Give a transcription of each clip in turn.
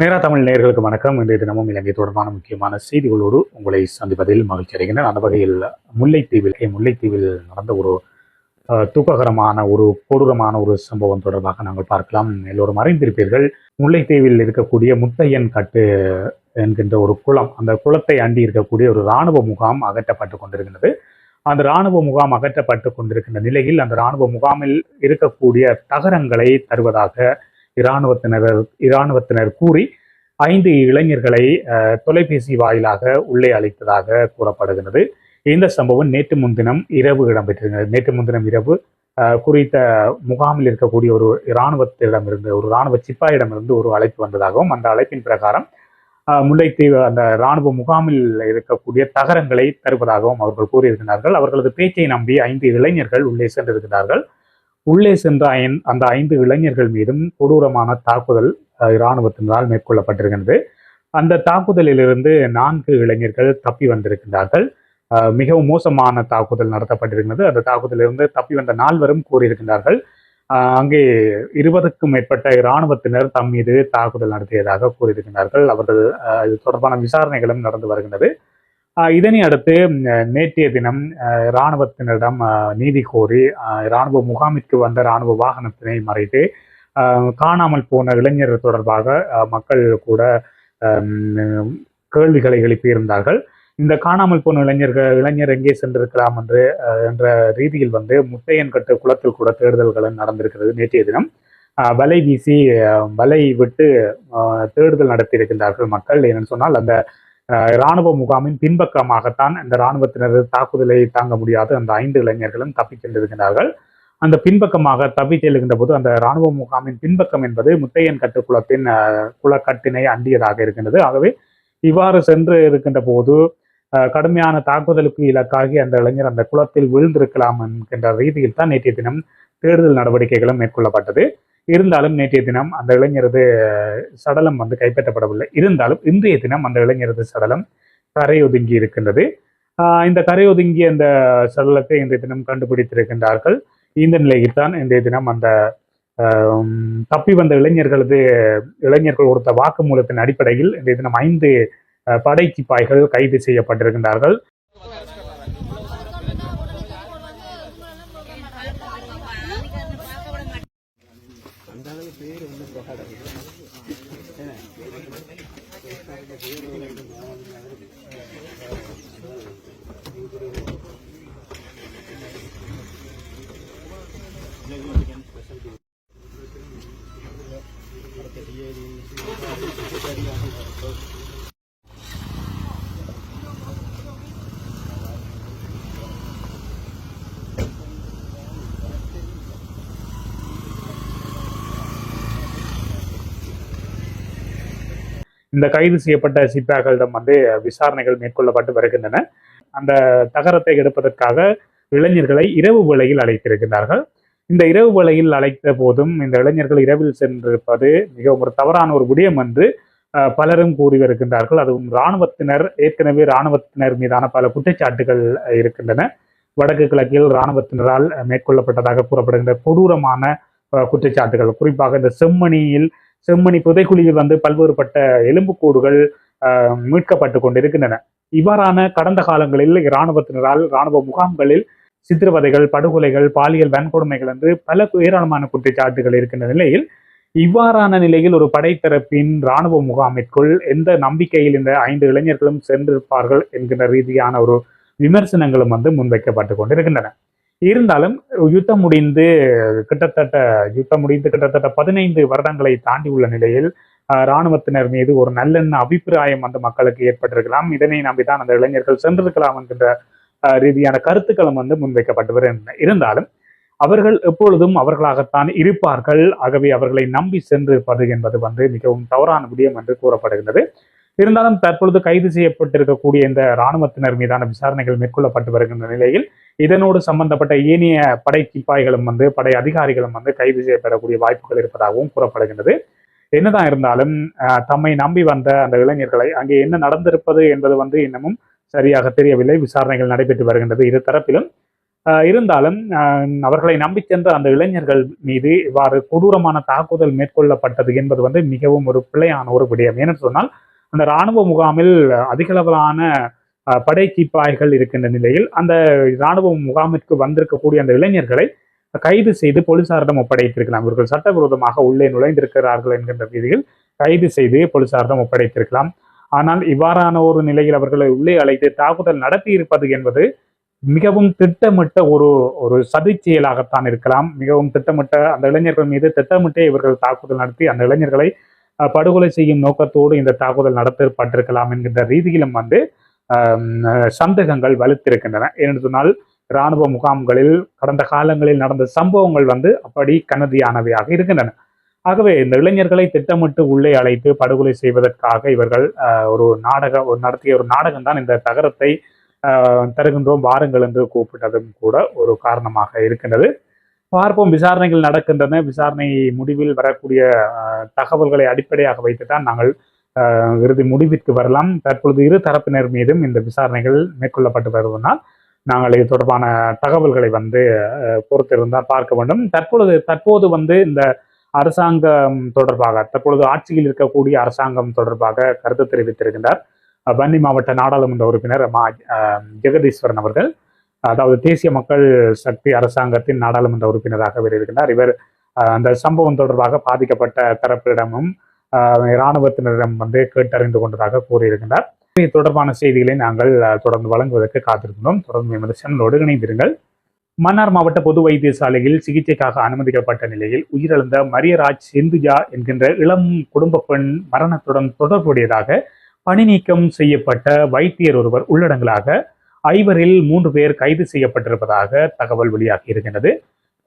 நேரா தமிழ் நேர்களுக்கு வணக்கம். இன்றைய தினமும் இலங்கை தொடர்பான முக்கியமான செய்திகளோடு உங்களை சந்திப்பதில் மகிழ்ச்சி அடைகின்றேன். அந்த வகையில் முல்லைத்தீவில் முல்லைத்தீவில் நடந்த ஒரு துக்ககரமான ஒரு கொடூரமான ஒரு சம்பவம் தொடர்பாக நாங்கள் பார்க்கலாம். எல்லோரும் அறிந்திருப்பீர்கள். முல்லைத்தீவில் இருக்கக்கூடிய முத்தையன் கட்டு என்கின்ற ஒரு குளம் அந்த குளத்தை அண்டி இருக்கக்கூடிய ஒரு இராணுவ முகாம் அகற்றப்பட்டு கொண்டிருக்கிறது அந்த இராணுவ முகாம் அகற்றப்பட்டு கொண்டிருக்கின்ற நிலையில் அந்த இராணுவ முகாமில் இருக்கக்கூடிய தகரங்களை தருவதாக இராணுவத்தினர் இராணுவத்தினர் கூறி ஐந்து இளைஞர்களை தொலைபேசி வாயிலாக உள்ளே அழைத்ததாக கூறப்படுகிறது. இந்த சம்பவம் நேற்று முன்தினம் இரவு இடம்பெற்றிருந்தது. நேற்று முன்தினம் இரவு குறித்த முகாமில் இருக்கக்கூடிய ஒரு இராணுவத்திடமிருந்து ஒரு இராணுவ சிப்பாயிடமிருந்து ஒரு அழைப்பு வந்ததாகவும் அந்த அழைப்பின் பிரகாரம் முல்லைத்தீவு அந்த இராணுவ முகாமில் இருக்கக்கூடிய தகரங்களை தருவதாகவும் அவர்கள் கூறியிருக்கிறார்கள். அவர்களது பேச்சை நம்பி ஐந்து இளைஞர்கள் உள்ளே சென்றிருக்கிறார்கள். உள்ளே சென்ற ஐந்- அந்த ஐந்து இளைஞர்கள் மீதும் கொடூரமான தாக்குதல் இராணுவத்தினரால் மேற்கொள்ளப்பட்டிருக்கிறது அந்த தாக்குதலிலிருந்து நான்கு இளைஞர்கள் தப்பி வந்திருக்கின்றார்கள். மிகவும் மோசமான தாக்குதல் நடத்தப்பட்டிருக்கிறது. அந்த தாக்குதலிலிருந்து தப்பி வந்த நால்வரும் கூறியிருக்கின்றார்கள். அங்கே இருபதுக்கும் மேற்பட்ட இராணுவத்தினர் தம் மீது தாக்குதல் நடத்தியதாக கூறியிருக்கிறார்கள் அவர்கள் இது தொடர்பான விசாரணைகளும் நடந்து வருகின்றது. இதனை அடுத்து நேற்றைய தினம் அஹ், இராணுவத்தினரிடம் நீதி கோரி அஹ், இராணுவ முகாமிற்கு வந்த இராணுவ வாகனத்தினை மறைத்து காணாமல் போன இளைஞர் தொடர்பாக மக்கள் கூட கேள்விகளை எழுப்பியிருந்தார்கள். இந்த காணாமல் போன இளைஞர்கள் இளைஞர் எங்கே சென்றிருக்கலாம் என்று அஹ், என்ற ரீதியில் வந்து முட்டையன்கட்டு குளத்தில் கூட தேடுதல்களும் நடந்திருக்கிறது நேற்றைய தினம். வலை வீசி வலை விட்டு அஹ், தேடுதல் நடத்தியிருக்கின்றார்கள் மக்கள். என்னன்னு சொன்னால் அந்த இராணுவ முகாமின் பின்பக்கமாகத்தான் இந்த இராணுவத்தினர் தாக்குதலை தாங்க முடியாத. அந்த ஐந்து இளைஞர்களும் தப்பிச் சென்றிருக்கிறார்கள். அந்த பின்பக்கமாக தப்பிச் செல்கின்ற போது அந்த இராணுவ முகாமின் பின்பக்கம் என்பது முத்தையன் கட்டு குளத்தின் குளக்கட்டினை அண்டியதாக இருக்கின்றது. ஆகவே இவ்வாறு சென்று இருக்கின்ற போது கடுமையான தாக்குதலுக்கு இலக்காகி அந்த இளைஞர் அந்த குளத்தில் விழுந்திருக்கலாம் என்கின்ற ரீதியில் தான் நேற்றைய தினம் தேடுதல் நடவடிக்கைகளும் மேற்கொள்ளப்பட்டது. இருந்தாலும் நேற்றைய தினம் அந்த இளைஞரது சடலம் வந்து கைப்பற்றப்படவில்லை. இருந்தாலும் இன்றைய தினம் அந்த இளைஞரது சடலம் கரையொதுங்கி இருக்கின்றது. ஆஹ் இந்த கரையொதுங்கிய அந்த சடலத்தை இன்றைய தினம் கண்டுபிடித்திருக்கின்றார்கள். இந்த நிலையில் தான் இன்றைய தினம் அந்த தப்பி வந்த இளைஞர்களது இளைஞர்கள் கொடுத்த வாக்குமூலத்தின் அடிப்படையில் இன்றைய தினம் ஐந்து படை சிப்பாய்கள் கைது செய்யப்பட்டிருக்கின்றார்கள். இந்த கைது செய்யப்பட்ட சிப்பாய்களிடம் வந்து விசாரணைகள் மேற்கொள்ளப்பட்டு வருகின்றன. அந்த தகரத்தை எடுப்பதற்காக இளைஞர்களை இரவு வேளையில் அழைத்திருக்கிறார்கள். இந்த இரவு வேளையில் அழைத்த போதும் இந்த இளைஞர்கள் இரவில் சென்றிருப்பது மிகவும் ஒரு தவறான ஒரு விடயம் என்று பலரும் கூறி வருகின்றார்கள். அதுவும் இராணுவத்தினர் ஏற்கனவே இராணுவத்தினர் மீதான பல குற்றச்சாட்டுகள் இருக்கின்றன. வடக்கு கிழக்கில் இராணுவத்தினரால் மேற்கொள்ளப்பட்டதாக கூறப்படுகின்ற கொடூரமான குற்றச்சாட்டுகள். குறிப்பாக இந்த செம்மணியில் செம்மணி புதைக்குழியில் வந்து பல்வேறுபட்ட எலும்புக்கூடுகள் மீட்கப்பட்டு கொண்டிருக்கின்றன. இவ்வாறான கடந்த காலங்களில் இராணுவத்தினரால் இராணுவ முகாம்களில் சித்திரவதைகள் படுகொலைகள் பாலியல் வன்கொடுமைகள் என்று பல ஏராளமான குற்றச்சாட்டுகள் இருக்கின்ற நிலையில் இவ்வாறான நிலையில் ஒரு படைத்தரப்பின் இராணுவ முகாமிற்குள் எந்த நம்பிக்கையில் இந்த ஐந்து இளைஞர்களும் சென்றிருப்பார்கள் என்கின்ற ரீதியான ஒரு விமர்சனங்களும் வந்து முன்வைக்கப்பட்டு கொண்டிருக்கின்றன. இருந்தாலும் யுத்தம் முடிந்து கிட்டத்தட்ட யுத்தம் முடிந்து கிட்டத்தட்ட பதினைந்து வருடங்களை தாண்டி உள்ள நிலையில் இராணுவத்தினர் மீது ஒரு நல்லெண்ண அபிப்பிராயம் அந்த மக்களுக்கு ஏற்பட்டிருக்கலாம். இதனை நம்பிதான் அந்த இளைஞர்கள் சென்றிருக்கலாம் என்கின்ற அஹ், ரீதியான கருத்துக்களும் வந்து முன்வைக்கப்பட்டு இருந்தாலும் அவர்கள் எப்பொழுதும் அவர்களாகத்தான் இருப்பார்கள். ஆகவே அவர்களை நம்பி சென்றிருப்பது என்பது வந்து மிகவும் தவறான விடயம் என்று கூறப்படுகின்றது. இருந்தாலும் தற்பொழுது கைது செய்யப்பட்டிருக்கக்கூடிய இந்த இராணுவத்தினர் மீதான விசாரணைகள் மேற்கொள்ளப்பட்டு வருகின்ற நிலையில் இதனோடு சம்பந்தப்பட்ட ஏனைய படை சிப்பாய்களும் வந்து படை அதிகாரிகளும் வந்து கைது செய்யப்படக்கூடிய வாய்ப்புகள் இருப்பதாகவும் கூறப்படுகின்றது. என்னதான் இருந்தாலும் தம்மை நம்பி வந்த அந்த இளைஞர்களை அங்கே என்ன நடந்திருப்பது என்பது வந்து இன்னமும் சரியாக தெரியவில்லை. விசாரணைகள் நடைபெற்று வருகின்றது இரு தரப்பிலும். இருந்தாலும் அவர்களை நம்பி சென்ற அந்த இளைஞர்கள் மீது இவ்வாறு கொடூரமான தாக்குதல் மேற்கொள்ளப்பட்டது என்பது வந்து மிகவும் ஒரு பிழையான ஒரு விடயம். ஏன்னு சொன்னால் அந்த இராணுவ முகாமில் அதிகளவிலான படை சிப்பாய்கள் இருக்கின்ற நிலையில் அந்த இராணுவ முகாமிற்கு வந்திருக்கக்கூடிய அந்த இளைஞர்களை கைது செய்து போலீசாரிடம் ஒப்படைத்திருக்கலாம். இவர்கள் சட்டவிரோதமாக உள்ளே நுழைந்திருக்கிறார்கள் என்கின்ற ரீதியில் கைது செய்து போலீசாரிடம் ஒப்படைத்திருக்கலாம். ஆனால் இவ்வாறான ஒரு நிலையில் அவர்களை உள்ளே அழைத்து தாக்குதல் நடத்தி இருப்பது என்பது மிகவும் திட்டமிட்ட ஒரு ஒரு சதி செயலாகத்தான் இருக்கலாம். மிகவும் திட்டமிட்ட அந்த இளைஞர்கள் மீது திட்டமிட்டே இவர்கள் தாக்குதல் நடத்தி அந்த இளைஞர்களை படுகொலை செய்யும் நோக்கத்தோடு இந்த தாக்குதல் நடத்தப்பட்டிருக்கலாம் என்கின்ற ரீதியிலும் வந்து சந்தேகங்கள் வலுத்திருக்கின்றன. ஏனென்று சொன்னால் இராணுவ முகாம்களில் கடந்த காலங்களில் நடந்த சம்பவங்கள் வந்து அப்படி கனதியானவையாக இருக்கின்றன. ஆகவே இந்த இளைஞர்களை திட்டமிட்டு உள்ளே அழைத்து படுகொலை செய்வதற்காக இவர்கள் அஹ், ஒரு நாடக ஒரு நடத்திய ஒரு நாடகம் தான் இந்த தகரத்தை தருகின்றோம் வாருங்கள் என்று கூப்பிட்டதும் கூட ஒரு காரணமாக இருக்கின்றது. பார்ப்போம் விசாரணைகள் நடக்கின்றன. விசாரணை முடிவில் வரக்கூடிய தகவல்களை அடிப்படையாக வைத்துதான் நாங்கள் இறுதி முடிவிற்கு வரலாம். தற்பொழுது இரு தரப்பினர் மீதும் இந்த விசாரணைகள் மேற்கொள்ளப்பட்டு வருவதனால் நாங்கள் இது தொடர்பான தகவல்களை வந்து பொறுத்திருந்தால் பார்க்க வேண்டும். தற்பொழுது தற்போது வந்து இந்த அரசாங்கம் தொடர்பாக தற்பொழுது ஆட்சியில் இருக்கக்கூடிய அரசாங்கம் தொடர்பாக கருத்து தெரிவித்திருக்கின்றார். வன்னி மாவட்ட நாடாளுமன்ற உறுப்பினர் மா ஜெகதீஸ்வரன் அவர்கள் அதாவது தேசிய மக்கள் சக்தி அரசாங்கத்தின் நாடாளுமன்ற உறுப்பினராக இருக்கின்றார் இவர் அந்த சம்பவம் தொடர்பாக பாதிக்கப்பட்ட தரப்பிடமும் இராணுவத்தினரிடம் வந்து கேட்டறிந்து கொண்டதாக கூறியிருக்கின்றார். இது தொடர்பான செய்திகளை நாங்கள் தொடர்ந்து வழங்குவதற்கு காத்திருக்கிறோம் தொடர்ந்து எமது சேனலோடு இணைந்திருங்கள். மன்னார் மாவட்ட பொது வைத்தியசாலையில் சிகிச்சைக்காக அனுமதிக்கப்பட்ட நிலையில் உயிரிழந்த மரியராஜ் சிந்துஜா என்கின்ற இளம் குடும்ப பெண் மரணத்துடன் தொடர்புடையதாக பணி நீக்கம் செய்யப்பட்ட வைத்தியர் ஒருவர் உள்ளடங்கலாக ஐவரில் மூன்று பேர் கைது செய்யப்பட்டிருப்பதாக தகவல் வெளியாகி இருக்கின்றது.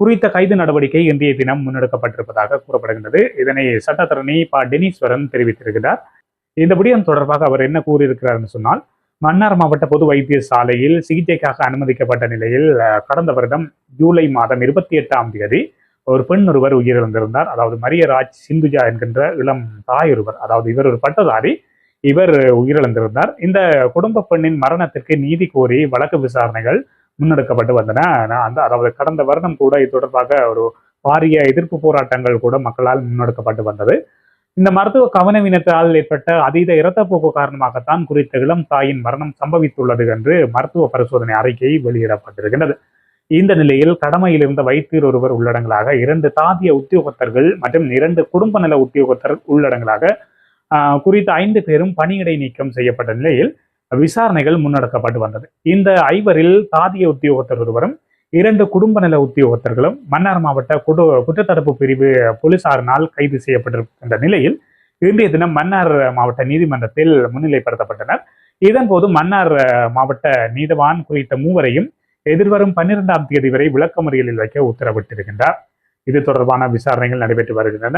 குறித்த கைது நடவடிக்கை இன்றைய தினம் முன்னெடுக்கப்பட்டிருப்பதாக கூறப்படுகின்றது. இதனை சட்டத்தரணி ப. டெனீஸ்வரன் தெரிவித்திருக்கிறார். இந்த விடயம் தொடர்பாக அவர் என்ன கூறியிருக்கிறார் சொன்னால் மன்னார் மாவட்ட பொது வைத்தியசாலையில் சிகிச்சைக்காக அனுமதிக்கப்பட்ட நிலையில் கடந்த வருடம் ஜூலை மாதம் இருபத்தி எட்டாம் தேதி ஒரு பெண் ஒருவர் உயிரிழந்திருந்தார். அதாவது மரியராஜ் சிந்துஜா என்கின்ற இளம் தாய் ஒருவர் அதாவது இவர் ஒரு பட்டதாரி இவர் உயிரிழந்திருந்தார். இந்த குடும்ப பெண்ணின் மரணத்திற்கு நீதி கோரி வழக்கு விசாரணைகள் முன்னெடுக்கப்பட்டு வந்தன. அந்த அதாவது கடந்த வருடம் கூட இது தொடர்பாக ஒரு பாரிய எதிர்ப்பு போராட்டங்கள் கூட மக்களால் முன்னெடுக்கப்பட்டு வந்தது. இந்த மருத்துவ கவனவீனத்தால் ஏற்பட்ட அதீத இரத்தப்போக்கு காரணமாகத்தான் குறித்த இளம் தாயின் மரணம் சம்பவித்துள்ளது என்று மருத்துவ பரிசோதனை அறிக்கை வெளியிடப்பட்டிருக்கின்றது. இந்த நிலையில் கடமையில் இருந்த வைத்தியர் ஒருவர் உள்ளடங்களாக இரண்டு தாதிய உத்தியோகத்தர்கள் மற்றும் இரண்டு குடும்ப நல உத்தியோகத்தர் உள்ளடங்களாக ஆஹ், குறித்த ஐந்து பேரும் பணியிடை நீக்கம் செய்யப்பட்ட நிலையில் விசாரணைகள் முன்னெடுக்கப்பட்டு வந்தது. இந்த ஐவரில் தாதிய உத்தியோகத்தர் ஒருவரும் இரண்டு குடும்ப நல உத்தியோகத்தர்களும் மன்னார் மாவட்ட குடு குற்றத்தடுப்பு பிரிவு போலீசாரினால் கைது செய்யப்பட்டிருக்கின்ற நிலையில் இன்றைய தினம் மன்னார் மாவட்ட நீதிமன்றத்தில் முன்னிலைப்படுத்தப்பட்டனர். இதன்போது மன்னார் மாவட்ட நீதவான் குறித்த மூவரையும் எதிர்வரும் பன்னிரெண்டாம் தேதி வரை விளக்கமறியலில் வைக்க உத்தரவிட்டிருக்கின்றார். இது தொடர்பான விசாரணைகள் நடைபெற்று வருகின்றன.